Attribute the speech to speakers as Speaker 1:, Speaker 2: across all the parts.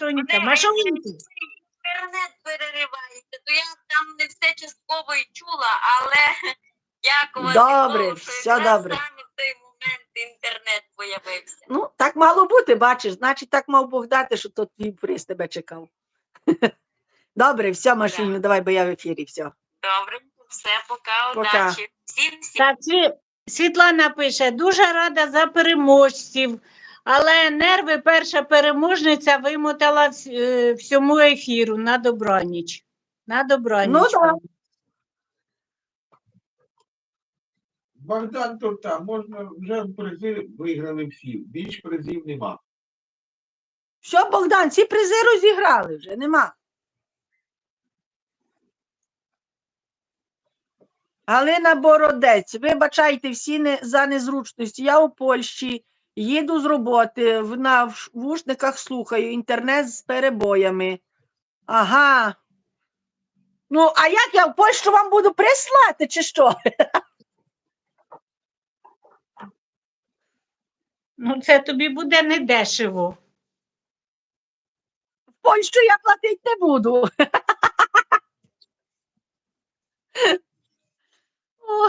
Speaker 1: Машунька, Машунька.
Speaker 2: Інтернет переривається, то я там не все частково і чула, але дякувати
Speaker 3: Добре, все добре.
Speaker 2: саме в той момент інтернет появився.
Speaker 3: Ну, так мало бути, бачиш, значить, так мав Бог дати, що то твій приз тебе чекав. Добре, все, Машуню, давай, бо я в ефірі, все.
Speaker 2: Добре, все, пока,
Speaker 3: Пока.
Speaker 2: удачі. Всім всім.
Speaker 1: Так, Сві- Світлана пише, дуже рада за переможців, але нерви перша переможниця вимотала е, всьому ефіру на добраніч. На добраніч.
Speaker 3: Ну, да.
Speaker 4: Богдан то там, можна вже призи виграли всі. Більш призів нема.
Speaker 3: Все, Богдан, ці призи розіграли вже, нема. Галина Бородець, вибачайте всі не, за незручності. Я у Польщі їду з роботи, в навушниках слухаю, інтернет з перебоями. Ага. Ну, а як я в Польщу вам буду прислати, чи що?
Speaker 1: Ну, це тобі буде недешево.
Speaker 3: В Польщу я платити не буду. О.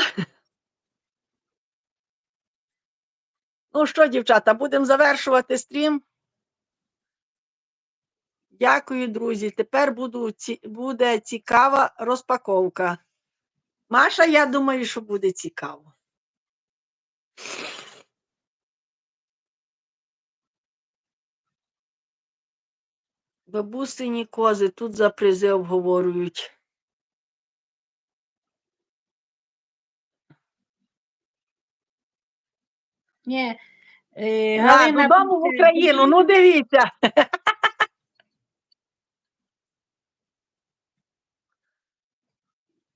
Speaker 3: Ну що, дівчата, будемо завершувати стрім. Дякую, друзі. Тепер буду, ці, буде цікава розпаковка. Маша, я думаю, що буде цікаво. Бабусині кози тут за призи обговорюють.
Speaker 1: Ні, е,
Speaker 3: А, додому в Україну, ну дивіться.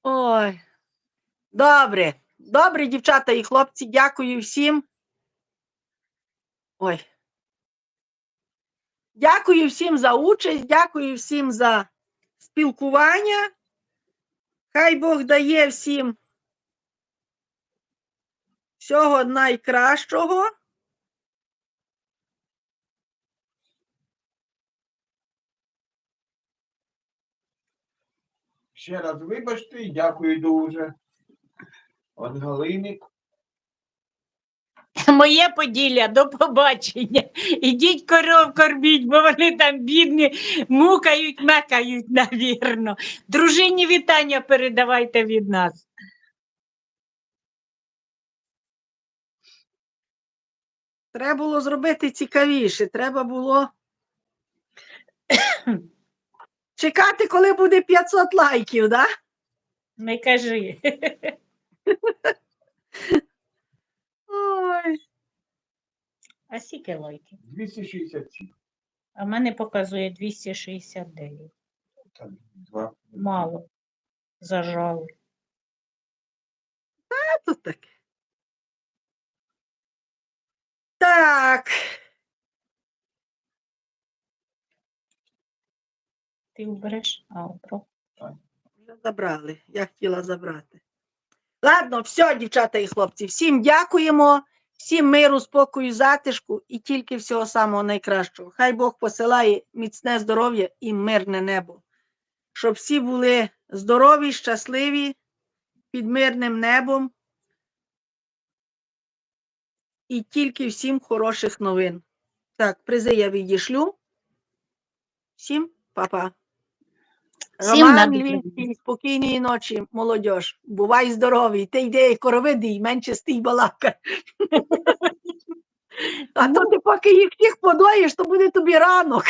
Speaker 3: Ой. Добре. Добре, дівчата і хлопці, дякую всім. Ой. Дякую всім за участь, дякую всім за спілкування. Хай Бог дає всім всього найкращого.
Speaker 4: Ще раз вибачте і дякую дуже. От Галини.
Speaker 1: Моє поділля, до побачення. Ідіть коров корміть, бо вони там бідні, мукають, мекають, навірно. Дружині вітання передавайте від нас.
Speaker 3: Треба було зробити цікавіше. Треба було чекати, коли буде 500 лайків, да?
Speaker 1: Не кажи.
Speaker 3: Ой.
Speaker 1: А скільки лайків?
Speaker 4: 267.
Speaker 1: А в мене показує 269.
Speaker 4: Там два.
Speaker 1: Мало. Зажали.
Speaker 3: А тут таке. Так.
Speaker 1: Ти убереш? А, обрав.
Speaker 3: Вже забрали. Я хотіла забрати. Ладно, все, дівчата і хлопці, всім дякуємо, всім миру, спокою, затишку і тільки всього самого найкращого. Хай Бог посилає міцне здоров'я і мирне небо. Щоб всі були здорові, щасливі, під мирним небом. І тільки всім хороших новин. Так, призи я відійшлю. Всім па-па. Роман. Львівський, спокійної ночі, молодь. Бувай здоровий. Ти йди коровиди, менше стій балака. А то ти поки їх всіх подоїш, то буде тобі ранок.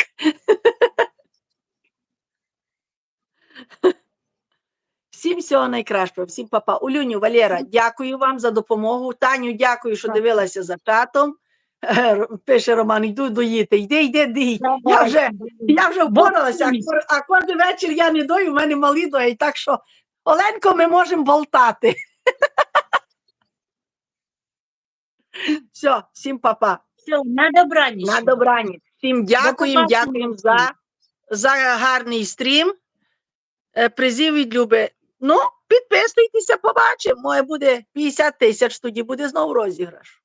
Speaker 3: Всім всього найкращого, всім папа. Улюню, Валера, дякую вам за допомогу. Таню, дякую, що дивилася за чатом. Е, Пише Роман, йду доїти. Йди, йди, дій. Я вже, я вже впоралася, а, кожен вечір я не дою, в мене малі доїть. Так що, Оленко, ми можемо болтати. Все, всім папа.
Speaker 1: Все, на добраніч.
Speaker 3: На добраніч. Всім дякуємо,
Speaker 1: побачення
Speaker 3: дякуємо за, за гарний стрім. Е, Призів від Люби. Ну, підписуйтеся, побачимо. Моє буде 50 тисяч, тоді буде знову розіграш.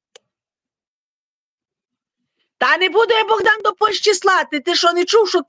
Speaker 3: Та не буду я Богдан до Польщі слати. Ти що не чув, що